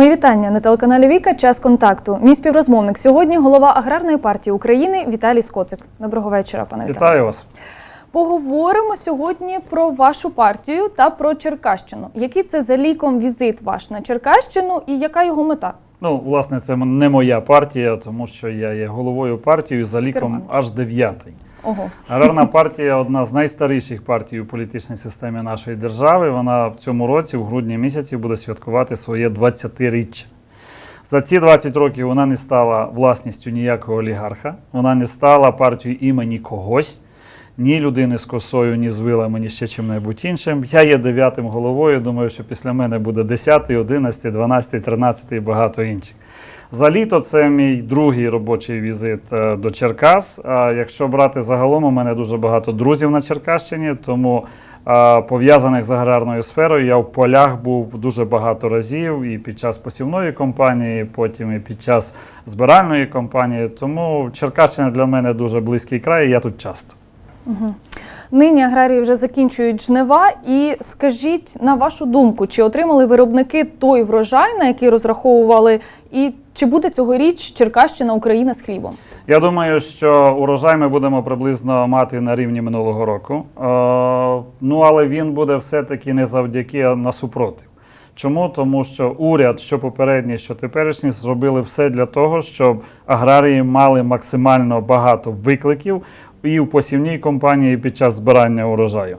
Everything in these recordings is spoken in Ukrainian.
Мої вітання на телеканалі Віка. Час контакту. Мій співрозмовник сьогодні голова аграрної партії України Віталій Скоцик. Доброго вечора, пане Віталію. Вітаю вас. Поговоримо сьогодні про вашу партію та про Черкащину. Який це за ліком візит ваш на Черкащину і яка його мета? Ну, власне, це не моя партія, тому що я є головою партії за ліком аж дев'ятий. Ого, Аграрна партія одна з найстаріших партій у політичній системі нашої держави. Вона в цьому році, у грудні місяці, буде святкувати своє 20-річчя. За ці 20 років вона не стала власністю ніякого олігарха, вона не стала партією імені когось, ні людини з косою, ні з вилами, ні ще чим-небудь іншим. Я є дев'ятим головою. Думаю, що після мене буде 10, 11, 12, 13 і багато інших. За літо це мій другий робочий візит е, до Черкас. Якщо брати загалом, у мене дуже багато друзів на Черкащині, тому пов'язаних з аграрною сферою я в полях був дуже багато разів і під час посівної кампанії, потім і під час збиральної кампанії. Тому Черкащина для мене дуже близький край, і я тут часто. Нині аграрії вже закінчують жнива. І скажіть на вашу думку, чи отримали виробники той врожай, на який розраховували, і чи буде цьогоріч Черкащина Україна з хлібом? Я думаю, що урожай ми будемо приблизно мати на рівні минулого року. Е, ну але він буде все-таки не завдяки, а насупротив. Чому? Тому що уряд, що попередній, що теперішній, зробили все для того, щоб аграрії мали максимально багато викликів і в посівній компанії під час збирання урожаю.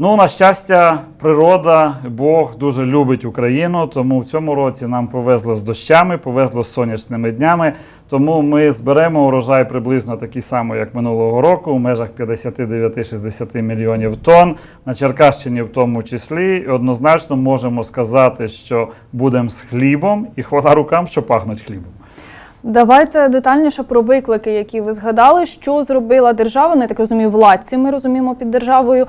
Ну, на щастя, природа, Бог дуже любить Україну, тому в цьому році нам повезло з дощами, повезло з сонячними днями. Тому ми зберемо урожай приблизно такий самий, як минулого року, у межах 59-60 мільйонів тонн. На Черкащині в тому числі. І однозначно можемо сказати, що будемо з хлібом і хвала рукам, що пахнуть хлібом. Давайте детальніше про виклики, які ви згадали, що зробила держава, не так розумію, владці. Ми розуміємо під державою,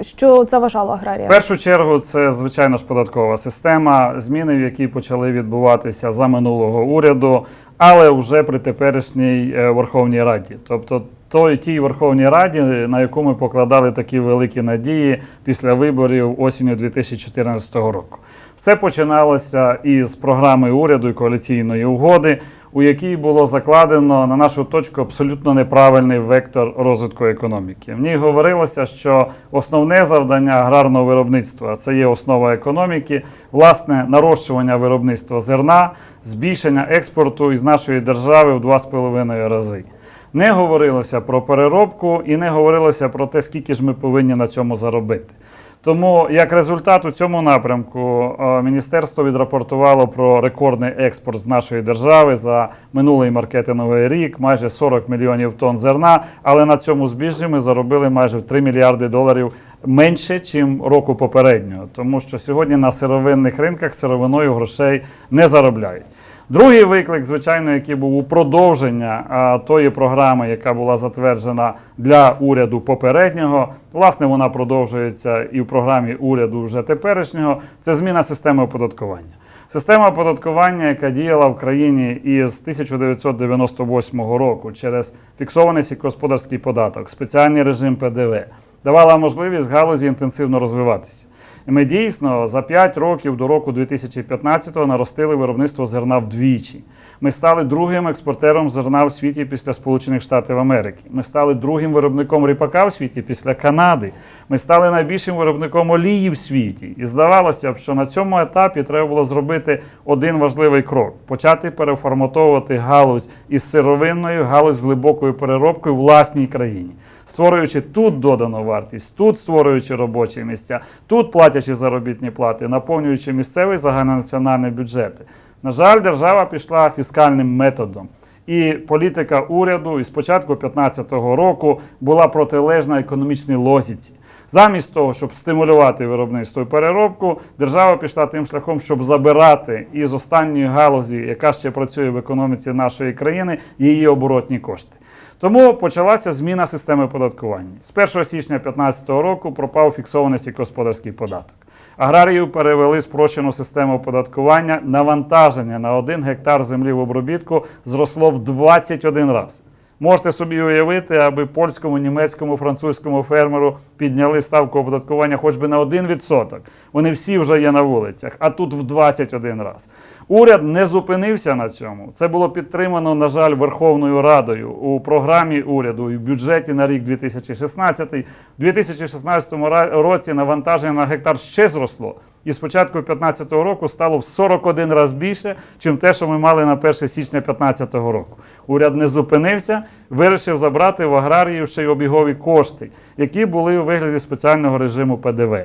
що заважало В першу чергу це звичайно ж податкова система, зміни, в які почали відбуватися за минулого уряду, але вже при теперішній е, Верховній Раді. Тобто той тій Верховній Раді, на яку ми покладали такі великі надії після виборів осінню 2014 року. Все починалося із програми уряду і коаліційної угоди, у якій було закладено на нашу точку абсолютно неправильний вектор розвитку економіки. В ній говорилося, що основне завдання аграрного виробництва це є основа економіки, власне, нарощування виробництва зерна, збільшення експорту із нашої держави в 2,5 рази. Не говорилося про переробку і не говорилося про те, скільки ж ми повинні на цьому заробити. Тому як результат у цьому напрямку е, міністерство відрапортувало про рекордний експорт з нашої держави за минулий маркетинговий рік, майже 40 мільйонів тонн зерна. Але на цьому збіжжі ми заробили майже в 3 мільярди доларів менше, ніж року попереднього, тому що сьогодні на сировинних ринках сировиною грошей не заробляють. Другий виклик, звичайно, який був у продовження а, тої програми, яка була затверджена для уряду попереднього. Власне, вона продовжується і в програмі уряду вже теперішнього. Це зміна системи оподаткування. Система оподаткування, яка діяла в країні із 1998 року через фіксований сільськогосподарський податок, спеціальний режим ПДВ, давала можливість галузі інтенсивно розвиватися. Ми дійсно за 5 років до року 2015-го наростили виробництво зерна вдвічі. Ми стали другим експортером зерна в світі після Сполучених Штатів Америки. Ми стали другим виробником ріпака в світі після Канади. Ми стали найбільшим виробником олії в світі. І здавалося б, що на цьому етапі треба було зробити один важливий крок: почати переформатовувати галузь із сировинною, галузь з глибокою переробкою в власній країні створюючи тут додану вартість, тут створюючи робочі місця, тут платячи заробітні плати, наповнюючи місцевий загальнонаціональний бюджети. На жаль, держава пішла фіскальним методом. І політика уряду із початку 2015 року була протилежна економічній логіці. Замість того, щоб стимулювати виробництво і переробку, держава пішла тим шляхом, щоб забирати із останньої галузі, яка ще працює в економіці нашої країни, її оборотні кошти. Тому почалася зміна системи оподаткування. З 1 січня 2015 року пропав фіксований сільськогосподарський податок. Аграріїв перевели спрощену систему оподаткування. Навантаження на 1 гектар землі в обробітку зросло в 21 раз. Можете собі уявити, аби польському, німецькому, французькому фермеру підняли ставку оподаткування хоч би на 1%. Вони всі вже є на вулицях, а тут в 21 раз. Уряд не зупинився на цьому. Це було підтримано, на жаль, Верховною Радою у програмі уряду і в бюджеті на рік 2016. У 2016 році навантаження на гектар ще зросло. І з початку 2015 року стало в 41 раз більше, чим те, що ми мали на 1 січня 2015 року. Уряд не зупинився, вирішив забрати в аграріїв ще й обігові кошти, які були у вигляді спеціального режиму ПДВ.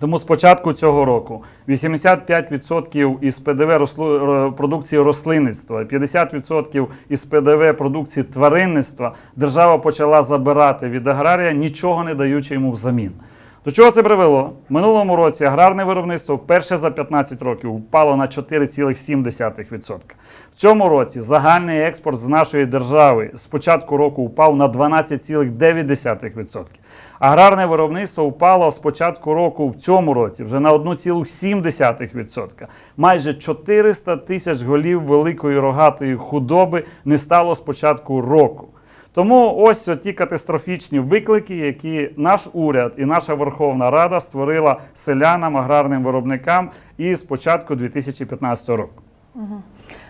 Тому з початку цього року 85% із ПДВ продукції рослинництва, 50% із ПДВ продукції тваринництва держава почала забирати від аграрія, нічого не даючи йому взамін. До чого це привело? В минулому році аграрне виробництво вперше за 15 років впало на 4,7%. В цьому році загальний експорт з нашої держави з початку року впав на 12,9%. Аграрне виробництво впало з початку року в цьому році вже на 1,7%. Майже 400 тисяч голів великої рогатої худоби не стало з початку року. Тому ось ті катастрофічні виклики, які наш уряд і наша Верховна Рада створила селянам, аграрним виробникам із початку 2015 року.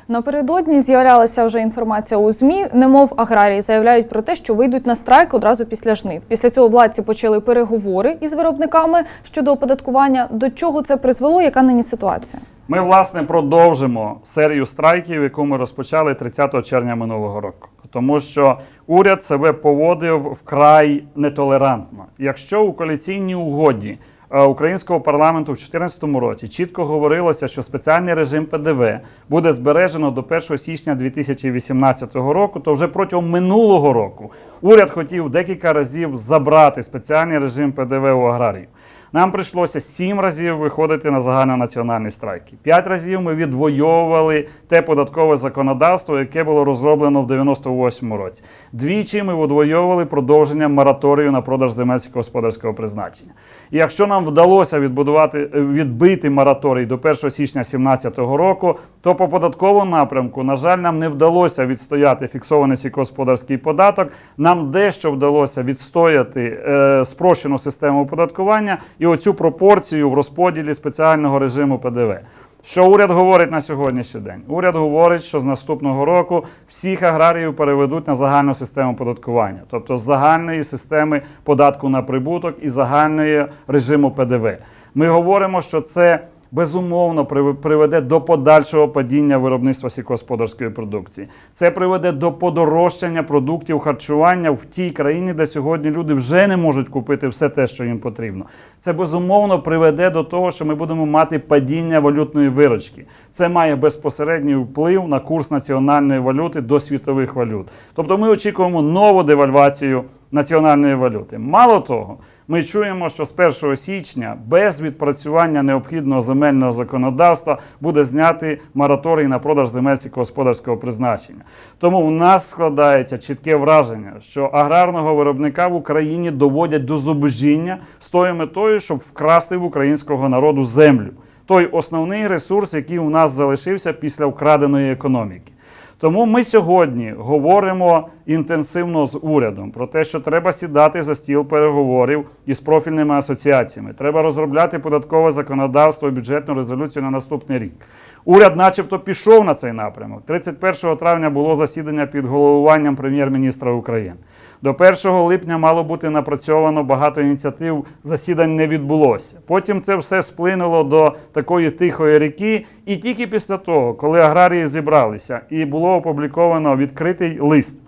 Напередодні з'являлася вже інформація у ЗМІ, немов аграрії заявляють про те, що вийдуть на страйк одразу після жнив. Після цього владці почали переговори із виробниками щодо оподаткування. До чого це призвело? Яка нині ситуація? Ми, власне, продовжимо серію страйків, яку ми розпочали 30 червня минулого року. Тому що уряд себе поводив вкрай нетолерантно. Якщо у коаліційній угоді е, українського парламенту в 2014 році чітко говорилося, що спеціальний режим ПДВ буде збережено до 1 січня 2018 року, то вже протягом минулого року уряд хотів декілька разів забрати спеціальний режим ПДВ у аграріїв. Нам прийшлося сім разів виходити на загальнонаціональні страйки. П'ять разів ми відвоювали те податкове законодавство, яке було розроблено в 98-му році. Двічі ми відвоювали продовження мораторію на продаж земель сільськогосподарського призначення. І якщо нам вдалося відбудувати відбити мораторій до 1 січня 2017 року, то по податковому напрямку, на жаль, нам не вдалося відстояти фіксований сільськогосподарський податок. Нам дещо вдалося відстояти е, спрощену систему оподаткування і оцю пропорцію в розподілі спеціального режиму ПДВ. Що уряд говорить на сьогоднішній день? Уряд говорить, що з наступного року всіх аграріїв переведуть на загальну систему податкування, тобто з загальної системи податку на прибуток і загальної режиму ПДВ. Ми говоримо, що це безумовно приведе до подальшого падіння виробництва сільськогосподарської продукції. Це приведе до подорожчання продуктів харчування в тій країні, де сьогодні люди вже не можуть купити все те, що їм потрібно. Це безумовно приведе до того, що ми будемо мати падіння валютної виручки. Це має безпосередній вплив на курс національної валюти до світових валют. Тобто ми очікуємо нову девальвацію національної валюти. Мало того, ми чуємо, що з 1 січня без відпрацювання необхідного земельного законодавства буде знятий мораторій на продаж земель сільськогосподарського призначення. Тому в нас складається чітке враження, що аграрного виробника в Україні доводять до зубожіння з тою метою, щоб вкрасти в українського народу землю. Той основний ресурс, який у нас залишився після вкраденої економіки. Тому ми сьогодні говоримо інтенсивно з урядом про те, що треба сідати за стіл переговорів із профільними асоціаціями. Треба розробляти податкове законодавство і бюджетну резолюцію на наступний рік. Уряд, начебто, пішов на цей напрямок. 31 травня було засідання під головуванням прем'єр-міністра України. До 1 липня мало бути напрацьовано багато ініціатив, засідань не відбулося. Потім це все сплинуло до такої тихої ріки, і тільки після того, коли аграрії зібралися і було опубліковано відкритий лист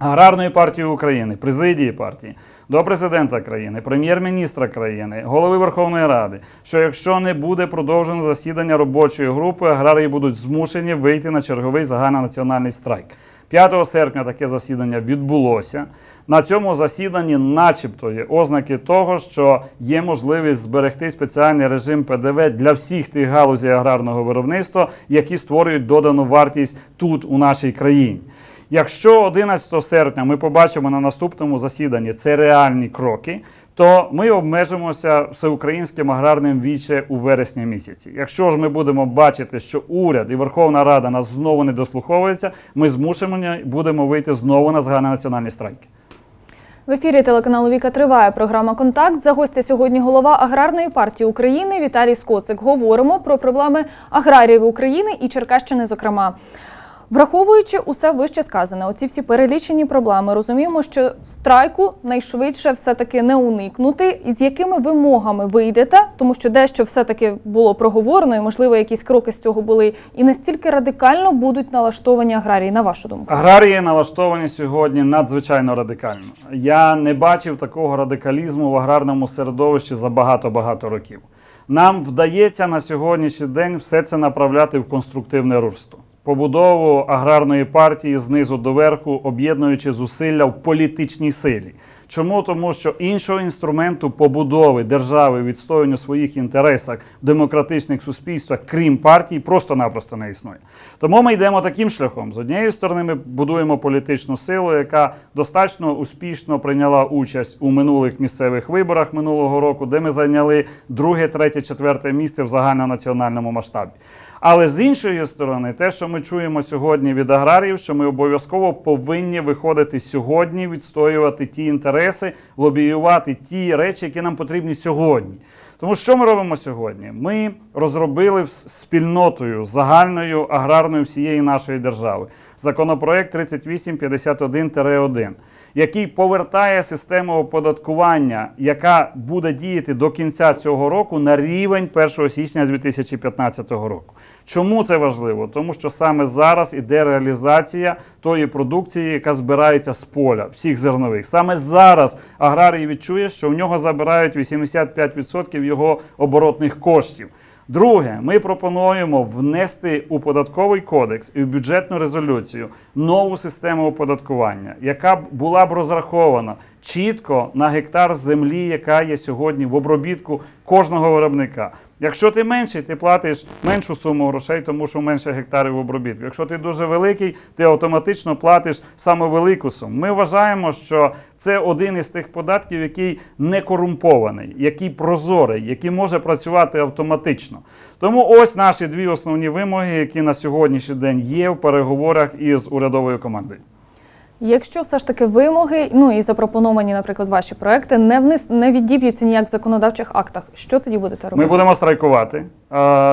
Аграрної партії України, президії партії, до президента країни, прем'єр-міністра країни, голови Верховної Ради, що якщо не буде продовжено засідання робочої групи, аграрії будуть змушені вийти на черговий загальнонаціональний страйк. 5 серпня таке засідання відбулося. На цьому засіданні, начебто, є ознаки того, що є можливість зберегти спеціальний режим ПДВ для всіх тих галузей аграрного виробництва, які створюють додану вартість тут, у нашій країні. Якщо 11 серпня ми побачимо на наступному засіданні це реальні кроки, то ми обмежимося всеукраїнським аграрним віче у вересні місяці. Якщо ж ми будемо бачити, що уряд і Верховна Рада нас знову не дослуховуються, ми змушені будемо вийти знову на загальнонаціональні страйки. В ефірі телеканалу Віка триває програма Контакт. За гостя сьогодні голова аграрної партії України Віталій Скоцик. Говоримо про проблеми аграріїв України і Черкащини, зокрема. Враховуючи усе вище сказане, оці всі перелічені проблеми, розуміємо, що страйку найшвидше все-таки не уникнути. І з якими вимогами ви йдете, тому що дещо все-таки було проговорено, і можливо якісь кроки з цього були, і настільки радикально будуть налаштовані аграрії, на вашу думку? Аграрії налаштовані сьогодні надзвичайно радикально. Я не бачив такого радикалізму в аграрному середовищі за багато-багато років. Нам вдається на сьогоднішній день все це направляти в конструктивне русло. Побудову аграрної партії знизу до верху, об'єднуючи зусилля в політичній силі. Чому? Тому що іншого інструменту побудови держави відстоювання своїх інтересів в демократичних суспільствах, крім партій, просто-напросто не існує. Тому ми йдемо таким шляхом. З однієї сторони, ми будуємо політичну силу, яка достатньо успішно прийняла участь у минулих місцевих виборах минулого року, де ми зайняли друге, третє, четверте місце в загальнонаціональному масштабі. Але з іншої сторони, те, що ми чуємо сьогодні від аграріїв, що ми обов'язково повинні виходити сьогодні, відстоювати ті інтереси, лобіювати ті речі, які нам потрібні сьогодні. Тому що ми робимо сьогодні? Ми розробили спільнотою загальною аграрною всієї нашої держави законопроект 3851-1, який повертає систему оподаткування, яка буде діяти до кінця цього року на рівень 1 січня 2015 року. Чому це важливо? Тому що саме зараз іде реалізація тої продукції, яка збирається з поля, всіх зернових. Саме зараз аграрій відчує, що в нього забирають 85% його оборотних коштів. Друге, ми пропонуємо внести у податковий кодекс і в бюджетну резолюцію нову систему оподаткування, яка була б розрахована чітко на гектар землі, яка є сьогодні в обробітку кожного виробника. Якщо ти менший, ти платиш меншу суму грошей, тому що менше гектарів обробітку. Якщо ти дуже великий, ти автоматично платиш саме велику суму. Ми вважаємо, що це один із тих податків, який не корумпований, який прозорий, який може працювати автоматично. Тому ось наші дві основні вимоги, які на сьогоднішній день є в переговорах із урядовою командою. Якщо все ж таки вимоги, ну і запропоновані, наприклад, ваші проекти, не внес не відіб'ються ніяк в законодавчих актах, що тоді будете робити? Ми будемо страйкувати.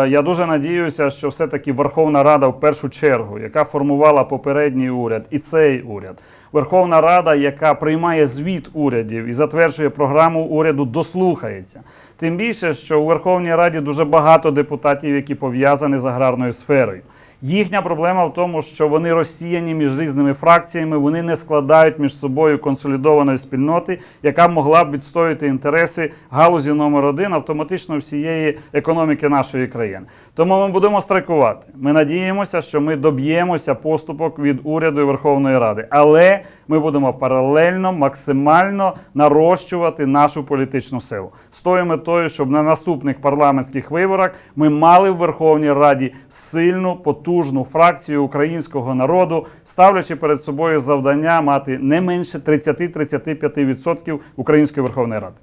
Я дуже надіюся, що все-таки Верховна Рада в першу чергу, яка формувала попередній уряд і цей уряд, Верховна Рада, яка приймає звіт урядів і затверджує програму уряду, дослухається. Тим більше, що у Верховній Раді дуже багато депутатів, які пов'язані з аграрною сферою. Їхня проблема в тому, що вони розсіяні між різними фракціями, вони не складають між собою консолідованої спільноти, яка могла б відстояти інтереси галузі номер один автоматично всієї економіки нашої країни. Тому ми будемо страйкувати. Ми надіємося, що ми доб'ємося поступок від уряду і Верховної Ради, але ми будемо паралельно максимально нарощувати нашу політичну силу з тою метою, щоб на наступних парламентських виборах ми мали в Верховній Раді сильну, потужну фракцію українського народу, ставлячи перед собою завдання мати не менше 30-35% Української Верховної Ради.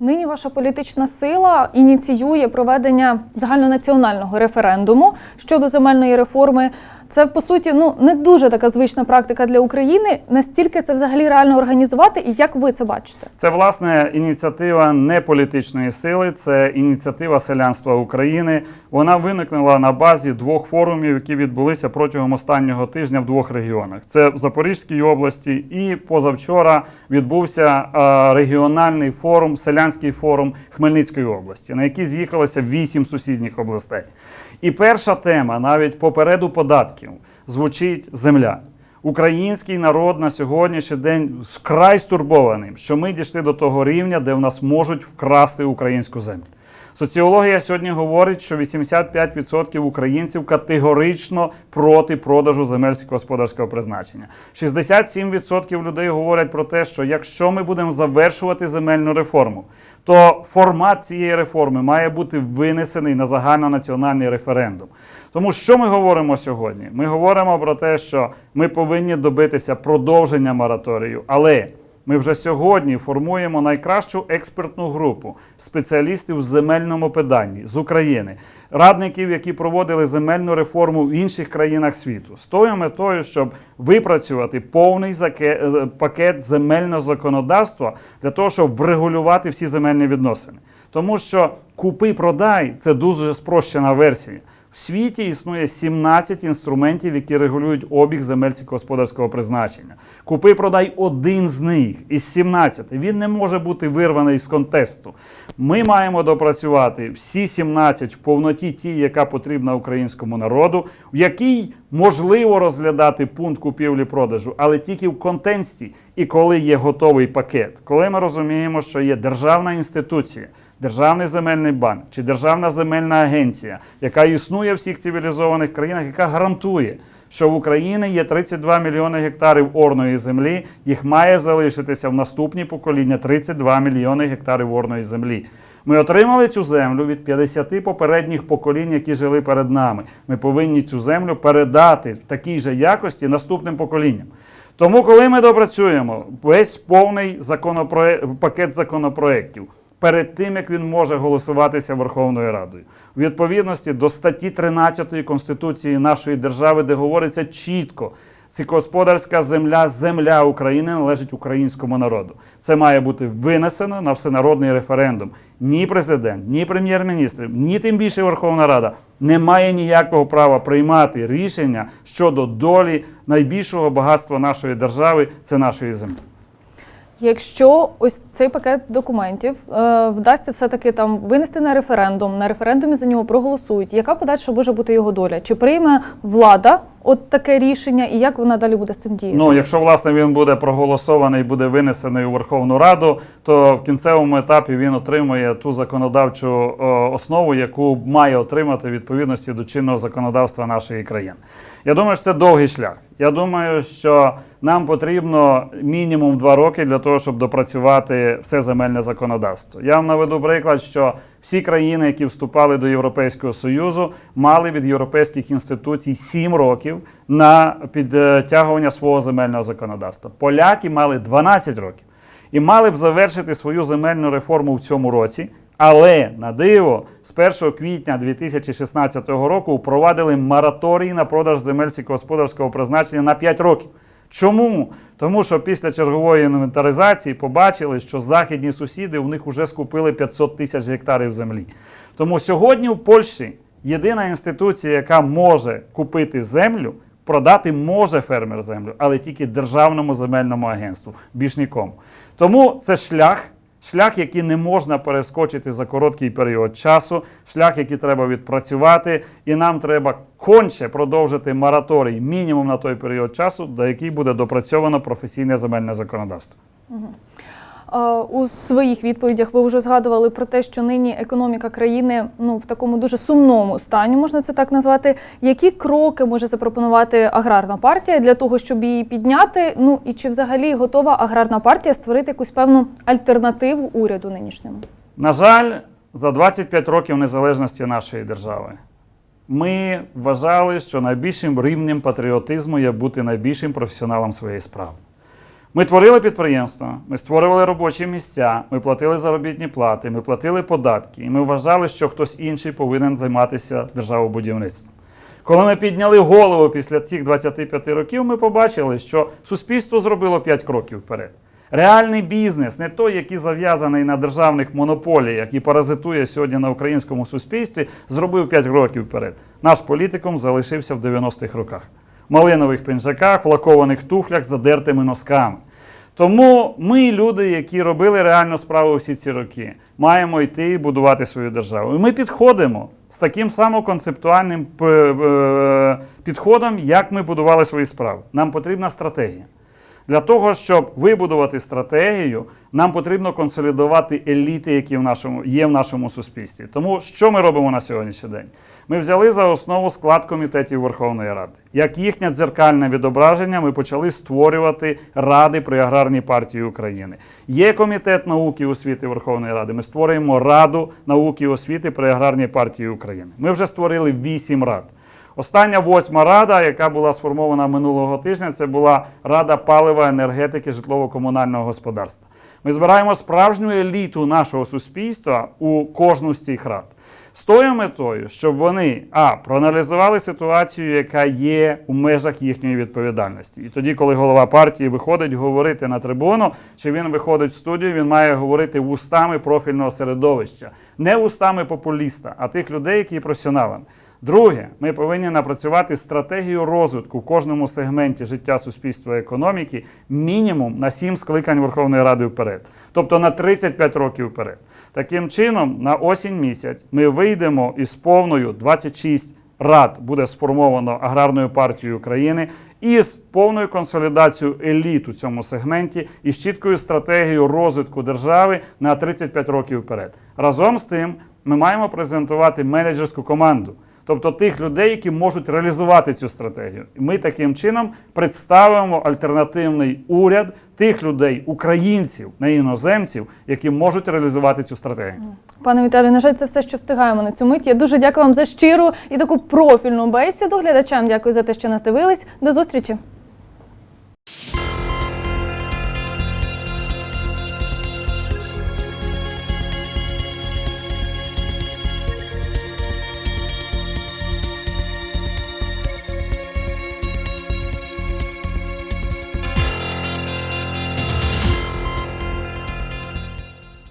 Нині ваша політична сила ініціює проведення загальнонаціонального референдуму щодо земельної реформи. Це по суті ну не дуже така звична практика для України. Настільки це взагалі реально організувати, і як ви це бачите? Це власне ініціатива не політичної сили, це ініціатива селянства України. Вона виникнула на базі двох форумів, які відбулися протягом останнього тижня в двох регіонах. Це в Запорізькій області, і позавчора відбувся регіональний форум, селянський форум Хмельницької області, на який з'їхалося вісім сусідніх областей. І перша тема, навіть попереду податків, звучить земля. Український народ на сьогоднішній день вкрай стурбований, що ми дійшли до того рівня, де в нас можуть вкрасти українську землю. Соціологія сьогодні говорить, що 85% українців категорично проти продажу земель сільськогосподарського призначення. 67% людей говорять про те, що якщо ми будемо завершувати земельну реформу, то формат цієї реформи має бути винесений на загальнонаціональний референдум. Тому що ми говоримо сьогодні? Ми говоримо про те, що ми повинні добитися продовження мораторію, але Ми вже сьогодні формуємо найкращу експертну групу спеціалістів з земельному питанні з України, радників, які проводили земельну реформу в інших країнах світу, з тою метою, щоб випрацювати повний е, пакет земельного законодавства для того, щоб врегулювати всі земельні відносини. Тому що купи-продай це дуже спрощена версія. В світі існує 17 інструментів, які регулюють обіг земель сільськогосподарського призначення. Купи-продай один з них із 17. Він не може бути вирваний з контексту. Ми маємо допрацювати всі 17 в повноті ті, яка потрібна українському народу, в якій можливо розглядати пункт купівлі-продажу, але тільки в контексті і коли є готовий пакет. Коли ми розуміємо, що є державна інституція. Державний земельний банк чи Державна земельна агенція, яка існує в всіх цивілізованих країнах, яка гарантує, що в Україні є 32 мільйони гектарів орної землі, їх має залишитися в наступні покоління 32 мільйони гектарів орної землі. Ми отримали цю землю від 50 попередніх поколінь, які жили перед нами. Ми повинні цю землю передати в такій же якості наступним поколінням. Тому, коли ми допрацюємо весь повний законопроект, пакет законопроєктів, перед тим як він може голосуватися Верховною Радою, у відповідності до статті 13 Конституції нашої держави, де говориться чітко. Сільськогосподарська земля, земля України належить українському народу. Це має бути винесено на всенародний референдум. Ні президент, ні прем'єр-міністр, ні тим більше Верховна Рада не має ніякого права приймати рішення щодо долі найбільшого багатства нашої держави це нашої землі. Якщо ось цей пакет документів е, вдасться все-таки там винести на референдум, на референдумі за нього проголосують, яка подальша може бути його доля? Чи прийме влада от таке рішення, і як вона далі буде з цим діяти? Ну, якщо власне він буде проголосований, буде винесений у Верховну Раду, то в кінцевому етапі він отримує ту законодавчу о, основу, яку має отримати відповідності до чинного законодавства нашої країни. Я думаю, що це довгий шлях. Я думаю, що нам потрібно мінімум два роки для того, щоб допрацювати все земельне законодавство. Я вам наведу приклад, що всі країни, які вступали до Європейського Союзу, мали від європейських інституцій 7 років на підтягування свого земельного законодавства. Поляки мали 12 років і мали б завершити свою земельну реформу в цьому році. Але на диво, з 1 квітня 2016 року впровадили мораторій на продаж земель сільськогосподарського призначення на 5 років. Чому? Тому що після чергової інвентаризації побачили, що західні сусіди у них вже скупили 500 тисяч гектарів землі. Тому сьогодні в Польщі єдина інституція, яка може купити землю, продати може фермер землю, але тільки державному земельному агентству, більш нікому. Тому це шлях. Шлях, який не можна перескочити за короткий період часу, шлях, який треба відпрацювати, і нам треба конче продовжити мораторій мінімум на той період часу, до який буде допрацьовано професійне земельне законодавство. Е, У своїх відповідях ви вже згадували про те, що нині економіка країни ну в такому дуже сумному стані, можна це так назвати. Які кроки може запропонувати аграрна партія для того, щоб її підняти? Ну і чи взагалі готова аграрна партія створити якусь певну альтернативу уряду нинішньому? На жаль, за 25 років незалежності нашої держави ми вважали, що найбільшим рівнем патріотизму є бути найбільшим професіоналом своєї справи. Ми творили підприємства, ми створювали робочі місця, ми платили заробітні плати, ми платили податки, і ми вважали, що хтось інший повинен займатися державобудівництвом. Коли ми підняли голову після цих 25 років, ми побачили, що суспільство зробило 5 кроків вперед. Реальний бізнес, не той, який зав'язаний на державних монополіях і паразитує сьогодні на українському суспільстві, зробив 5 років вперед. Наш політикум залишився в 90-х роках. Малинових пінжаках, в лакованих туфлях, задертими носками. Тому ми, люди, які робили реальну справу всі ці роки, маємо йти і будувати свою державу. І ми підходимо з таким самоконцептуальним п- е, підходом, як ми будували свої справи. Нам потрібна стратегія. Для того, щоб вибудувати стратегію, нам потрібно консолідувати еліти, які в нашому, є в нашому суспільстві. Тому що ми робимо на сьогоднішній день? Ми взяли за основу склад комітетів Верховної Ради. Як їхнє дзеркальне відображення, ми почали створювати ради при аграрній партії України. Є комітет науки і освіти Верховної Ради. Ми створюємо Раду науки і освіти при аграрній партії України. Ми вже створили вісім рад. Остання восьма рада, яка була сформована минулого тижня, це була Рада палива, енергетики, житлово-комунального господарства. Ми збираємо справжню еліту нашого суспільства у кожну з цих рад. З тою метою, щоб вони а проаналізували ситуацію, яка є у межах їхньої відповідальності. І тоді, коли голова партії виходить говорити на трибуну, чи він виходить в студію, він має говорити вустами профільного середовища, не вустами популіста, а тих людей, які є професіоналами. Друге, ми повинні напрацювати стратегію розвитку в кожному сегменті життя суспільства і економіки мінімум на 7 скликань Верховної Ради вперед, тобто на 35 років вперед. Таким чином, на осінь місяць ми вийдемо із повною 26 рад буде сформовано аграрною партією України із повною консолідацією еліт у цьому сегменті і з чіткою стратегією розвитку держави на 35 років вперед. Разом з тим, ми маємо презентувати менеджерську команду. Тобто тих людей, які можуть реалізувати цю стратегію. Ми таким чином представимо альтернативний уряд тих людей, українців, не іноземців, які можуть реалізувати цю стратегію. Пане Віталію, на жаль, це все, що встигаємо на цю мить. Я дуже дякую вам за щиру і таку профільну бесіду. Глядачам дякую за те, що нас дивились. До зустрічі.